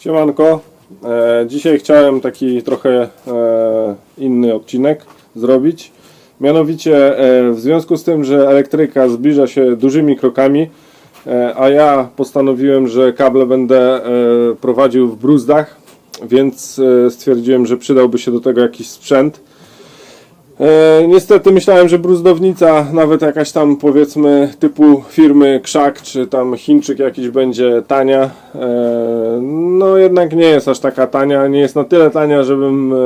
Siemanko. E, dzisiaj chciałem taki trochę e, inny odcinek zrobić. Mianowicie e, w związku z tym, że elektryka zbliża się dużymi krokami, e, a ja postanowiłem, że kable będę e, prowadził w bruzdach, więc e, stwierdziłem, że przydałby się do tego jakiś sprzęt. E, niestety myślałem, że bruzdownica, nawet jakaś tam powiedzmy typu firmy Krzak, czy tam Chińczyk jakiś będzie tania. E, jednak nie jest aż taka tania, nie jest na tyle tania, żebym e,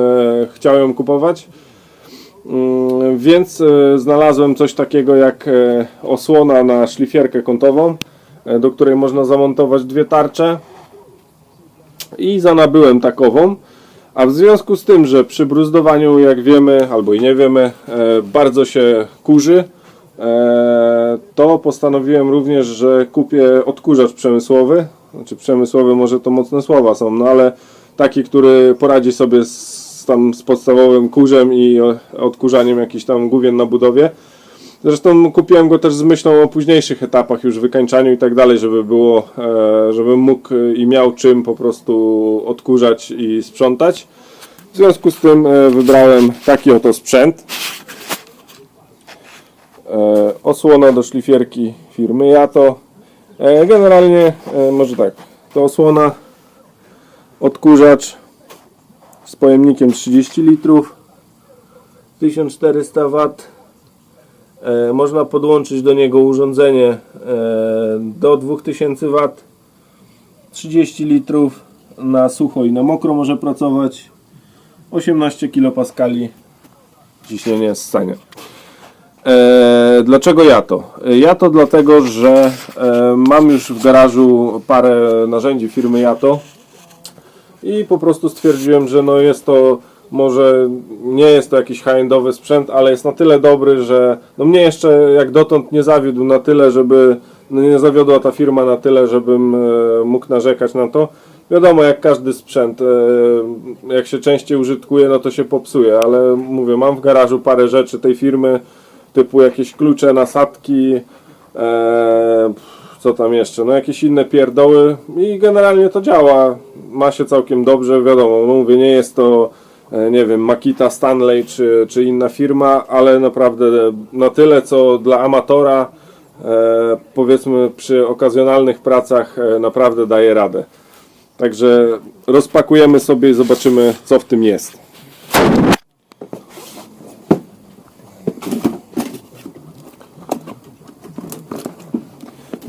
chciał ją kupować. Mm, Więc e, znalazłem coś takiego jak e, osłona na szlifierkę kątową, do której można zamontować dwie tarcze i zanabyłem takową. A w związku z tym, że przy bruzdowaniu, jak wiemy albo i nie wiemy, bardzo się kurzy, to postanowiłem również, że kupię odkurzacz przemysłowy. Znaczy przemysłowy może to mocne słowa są, no ale taki, który poradzi sobie z, tam z podstawowym kurzem i odkurzaniem jakichś tam główien na budowie. Zresztą kupiłem go też z myślą o późniejszych etapach, już wykańczaniu i tak dalej, żeby było, e, żebym mógł e, i miał czym po prostu odkurzać i sprzątać. W związku z tym e, wybrałem taki oto sprzęt. Osłona do szlifierki firmy Jato. E, Generalnie, e, może tak, to osłona, odkurzacz z pojemnikiem 30 litrów, 1400 W. E, Można podłączyć do niego urządzenie do 2000 W. 30 litrów na sucho i na mokro może pracować. 18 kPa ciśnienie ssania. E, dlaczego ja to? E, Ja to dlatego, że e, mam już w garażu parę narzędzi firmy Jato i po prostu stwierdziłem, że no jest to może nie jest to jakiś high-endowy sprzęt, ale jest na tyle dobry, że no mnie jeszcze jak dotąd nie zawiódł na tyle, żeby no nie zawiodła ta firma na tyle, żebym e, mógł narzekać na to. Wiadomo, jak każdy sprzęt, e, jak się częściej użytkuje, no to się popsuje, ale mówię, mam w garażu parę rzeczy tej firmy, typu jakieś klucze, nasadki, e, co tam jeszcze, no jakieś inne pierdoły i generalnie to działa, ma się całkiem dobrze, wiadomo, no mówię, nie jest to, e, nie wiem, Makita, Stanley czy, czy inna firma, ale naprawdę na tyle, co dla amatora, e, powiedzmy przy okazjonalnych pracach e, naprawdę daje radę. Także rozpakujemy sobie i zobaczymy, co w tym jest.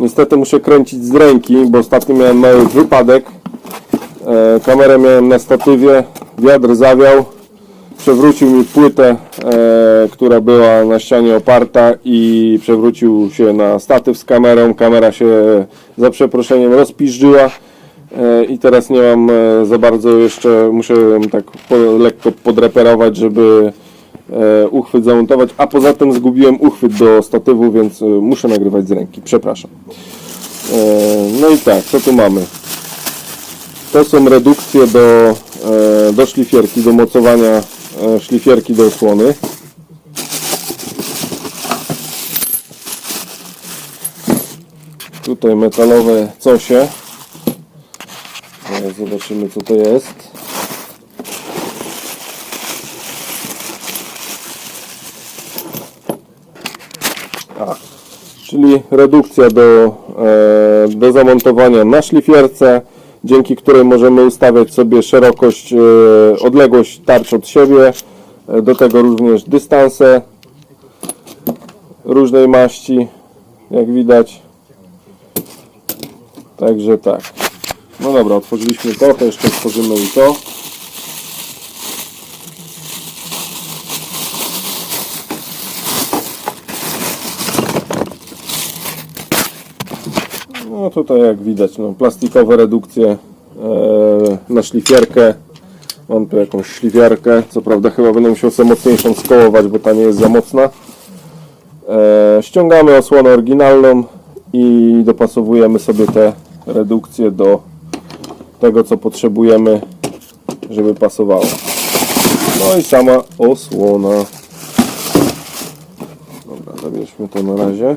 Niestety muszę kręcić z ręki, bo ostatnio miałem mały wypadek. E, kamerę miałem na statywie, wiatr zawiał, przewrócił mi płytę, e, która była na ścianie oparta i przewrócił się na statyw z kamerą. Kamera się za przeproszeniem rozpiżdżyła e, i teraz nie mam za bardzo jeszcze, muszę tak po, lekko podreperować, żeby uchwyt zamontować, a poza tym zgubiłem uchwyt do statywu, więc e, muszę nagrywać z ręki, przepraszam. E, no i tak, co tu mamy? To są redukcje do, e, do szlifierki, do mocowania e, szlifierki do osłony. Tutaj metalowe cosie. Zobaczymy co to jest. Czyli redukcja do, e, do zamontowania na szlifierce, dzięki której możemy ustawiać sobie szerokość, e, odległość tarcz od siebie, e, do tego również dystanse różnej maści, jak widać. Także tak. No dobra, otworzyliśmy to, to jeszcze otworzymy i to. No tutaj jak widać, no, plastikowe redukcje e, na szlifierkę. Mam tu jakąś szlifierkę, co prawda chyba będę musiał sobie mocniejszą skołować, bo ta nie jest za mocna. E, ściągamy osłonę oryginalną i dopasowujemy sobie te redukcje do tego, co potrzebujemy, żeby pasowało. No i sama osłona. Dobra, zabierzmy to na razie.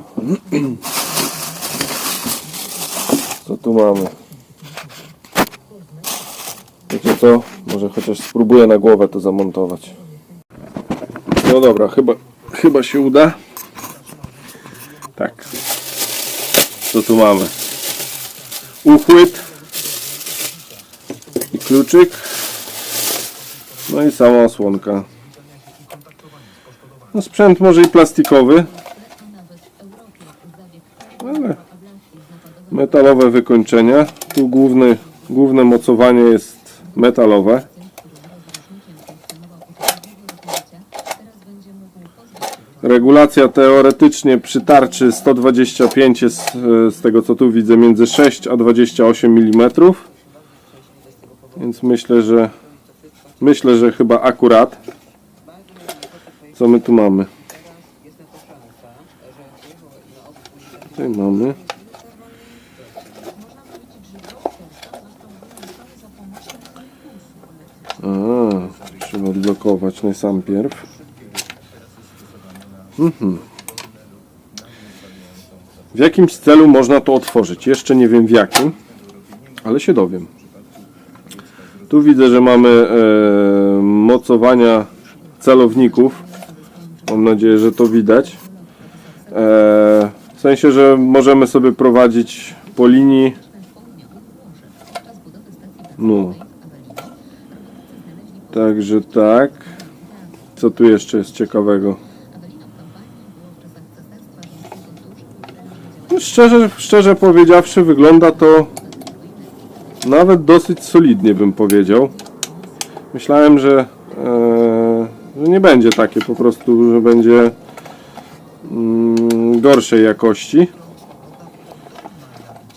Co tu mamy? Wiecie co? Może chociaż spróbuję na głowę to zamontować. No dobra, chyba, chyba się uda. Tak. Co tu mamy? Uchwyt i kluczyk. No i sama osłonka. No sprzęt może i plastikowy, metalowe wykończenia. Tu główny, główne mocowanie jest metalowe. Regulacja teoretycznie przy tarczy 125 jest e, z tego co tu widzę między 6 a 28 mm. Więc myślę, że myślę, że chyba akurat. Co my tu mamy? Tutaj mamy. A, trzeba odblokować najsampierw. Mhm. W jakimś celu można to otworzyć. Jeszcze nie wiem w jakim, ale się dowiem. Tu widzę, że mamy e, mocowania celowników. Mam nadzieję, że to widać. E, w sensie, że możemy sobie prowadzić po linii. No. Także tak. Co tu jeszcze jest ciekawego? No, Szczerze, szczerze powiedziawszy, wygląda to nawet dosyć solidnie, bym powiedział. Myślałem, że, e, że nie będzie takie po prostu, że będzie mm, gorszej jakości.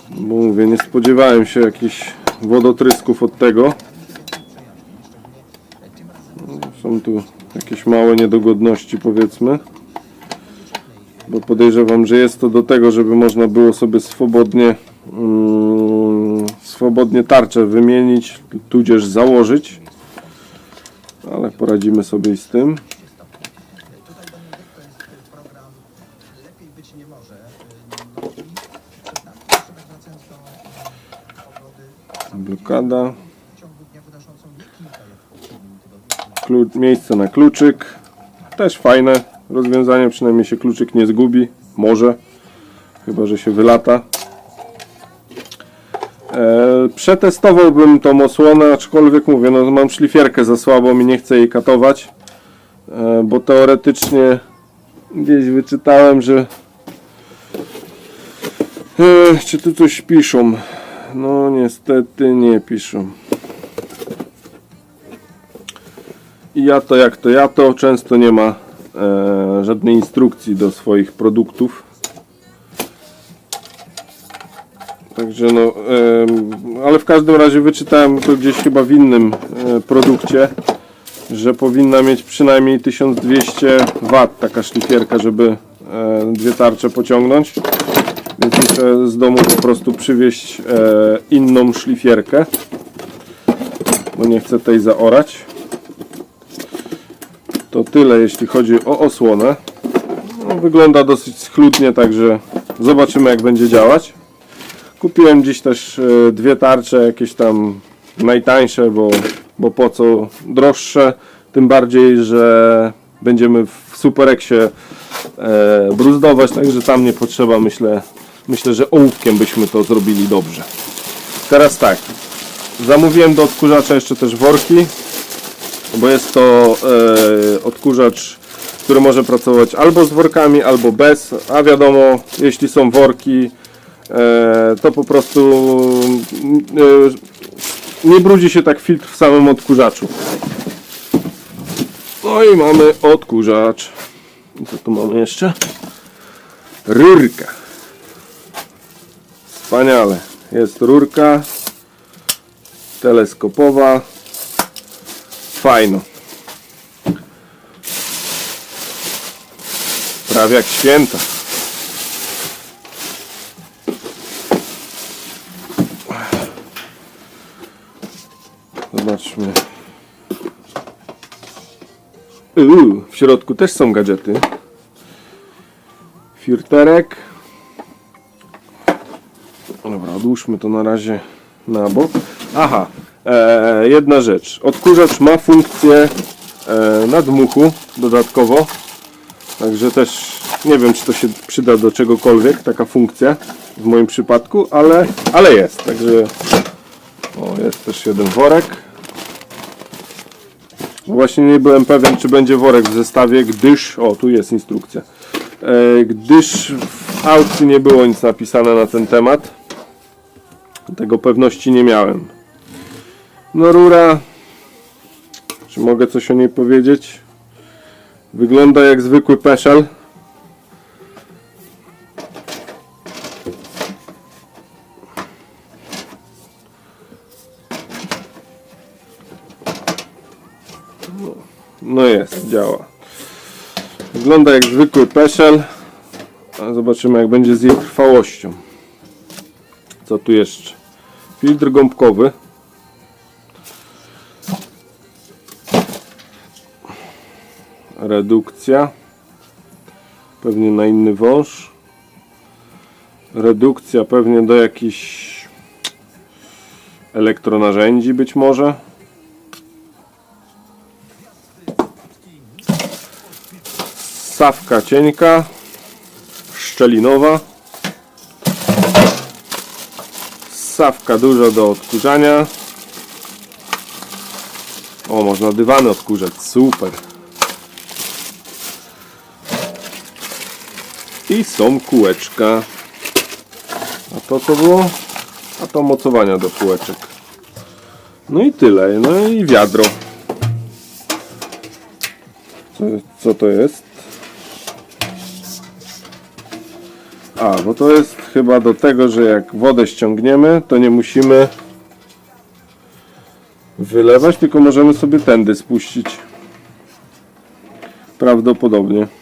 Bo mówię, nie spodziewałem się jakichś wodotrysków od tego. Tu jakieś małe niedogodności, powiedzmy. Bo podejrzewam, że jest to do tego, żeby można było sobie swobodnie mm, swobodnie tarczę wymienić, tudzież założyć. Ale poradzimy sobie z tym. Blokada. Miejsce na kluczyk. Też fajne rozwiązanie, przynajmniej się kluczyk nie zgubi. Może. Chyba, że się wylata. E, przetestowałbym tą osłonę, aczkolwiek mówię, no mam szlifierkę za słabą i nie chcę jej katować, e, bo teoretycznie gdzieś wyczytałem, że e, czy tu coś piszą? No niestety nie piszą. Ja to jak to ja to, często nie ma e, żadnej instrukcji do swoich produktów. Także no, em, ale w każdym razie wyczytałem to gdzieś chyba w innym e, produkcie, że powinna mieć przynajmniej 1200 W taka szlifierka, żeby e, dwie tarcze pociągnąć. Więc muszę z domu po prostu przywieźć e, inną szlifierkę, bo nie chcę tej zaorać. To tyle jeśli chodzi o osłonę. No, wygląda dosyć schludnie, także zobaczymy jak będzie działać. Kupiłem dziś też e, dwie tarcze, jakieś tam najtańsze, bo, bo po co droższe. Tym bardziej, że będziemy w Supereksie e, bruzdować, także tam nie potrzeba, myślę, myślę, że ołówkiem byśmy to zrobili dobrze. Teraz tak, zamówiłem do odkurzacza jeszcze też worki, bo jest to e, odkurzacz, który może pracować albo z workami, albo bez, a wiadomo, jeśli są worki, e, to po prostu e, nie brudzi się tak filtr w samym odkurzaczu. No i mamy odkurzacz. I co tu mamy jeszcze? Rurka. Wspaniale. Jest rurka teleskopowa. Fajno. Prawie jak święta. Zobaczmy. Uuu, w środku też są gadżety. Filterek. Dobra, odłóżmy to na razie na bok. Aha, e, jedna rzecz. Odkurzacz ma funkcję e, nadmuchu dodatkowo. Także też nie wiem, czy to się przyda do czegokolwiek, taka funkcja w moim przypadku, ale, ale jest. Także o, jest też jeden worek. Właśnie nie byłem pewien, czy będzie worek w zestawie, gdyż, o tu jest instrukcja, e, gdyż w aukcji nie było nic napisane na ten temat. Tego pewności nie miałem. No rura, czy mogę coś o niej powiedzieć? Wygląda jak zwykły peszel. No, jest, działa. Wygląda jak zwykły peszel. Zobaczymy jak będzie z jej trwałością. Co tu jeszcze? Filtr gąbkowy. Redukcja. Pewnie na inny wąż. Redukcja pewnie do jakichś elektronarzędzi być może. Sawka cienka. Szczelinowa. Sawka duża do odkurzania. O, można dywany odkurzać. Super. I są kółeczka. A to co było? A to mocowania do kółeczek. No i tyle. No i wiadro. Co, co to jest? A, bo to jest chyba do tego, że jak wodę ściągniemy, to nie musimy wylewać, tylko możemy sobie tędy spuścić. Prawdopodobnie.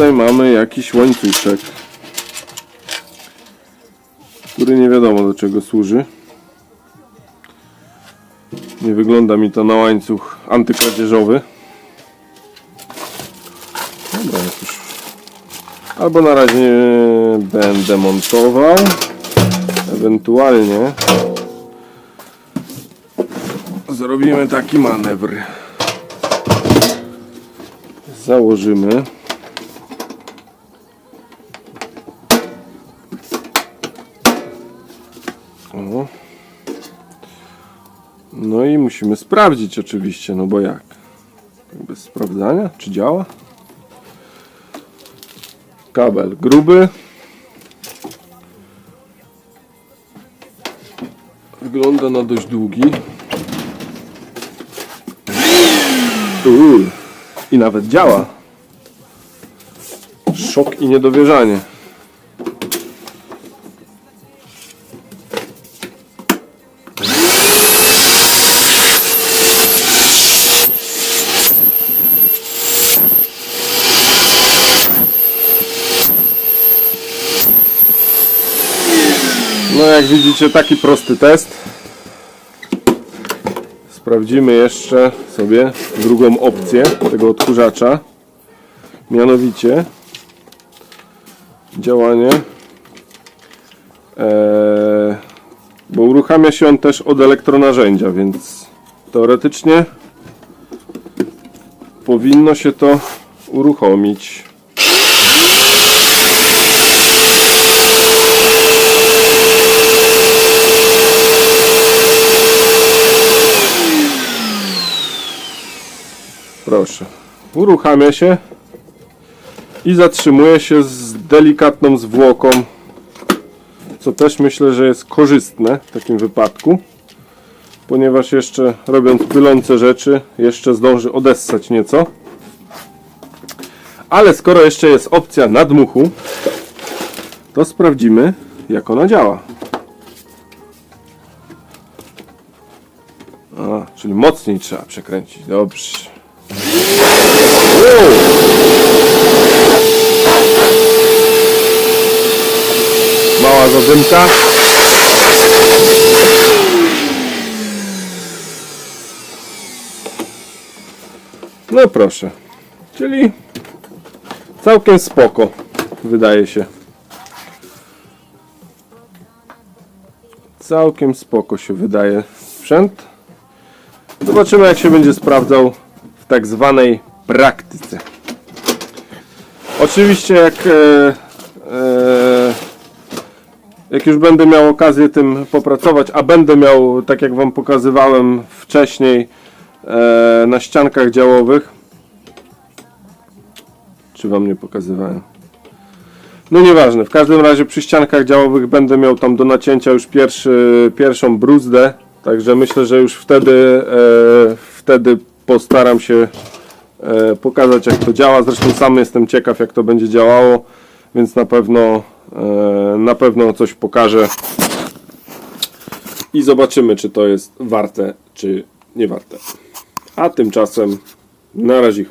Tutaj mamy jakiś łańcuszek, który nie wiadomo do czego służy. Nie wygląda mi to na łańcuch antykradzieżowy. Dobra, już. Albo na razie będę montował. Ewentualnie zrobimy taki manewr. Założymy. Musimy sprawdzić oczywiście, no bo jak? Bez sprawdzania, czy działa? Kabel gruby. Wygląda na dość długi. Uuu. I nawet działa. Szok i niedowierzanie. No jak widzicie taki prosty test. Sprawdzimy jeszcze sobie drugą opcję tego odkurzacza. Mianowicie działanie eee, bo uruchamia się on też od elektronarzędzia, więc teoretycznie powinno się to uruchomić. Proszę. Uruchamia się i zatrzymuje się z delikatną zwłoką, co też myślę, że jest korzystne w takim wypadku, ponieważ jeszcze robiąc pylące rzeczy, jeszcze zdąży odessać nieco. Ale skoro jeszcze jest opcja nadmuchu, to sprawdzimy, jak ona działa. A, czyli mocniej trzeba przekręcić. Dobrze. Mała zadymka. No proszę. Czyli Całkiem spoko, wydaje się. Całkiem spoko się wydaje sprzęt. Zobaczymy jak się będzie sprawdzał w tak zwanej praktyce. Oczywiście jak, e, e, jak już będę miał okazję tym popracować, a będę miał, tak jak Wam pokazywałem wcześniej, e, na ściankach działowych, czy Wam nie pokazywałem? No nieważne, w każdym razie przy ściankach działowych będę miał tam do nacięcia już pierwszy, pierwszą bruzdę, także myślę, że już wtedy, e, wtedy postaram się pokazać jak to działa. Zresztą sam jestem ciekaw jak to będzie działało, więc na pewno e, na pewno coś pokażę i zobaczymy czy to jest warte czy nie warte. A tymczasem na razie.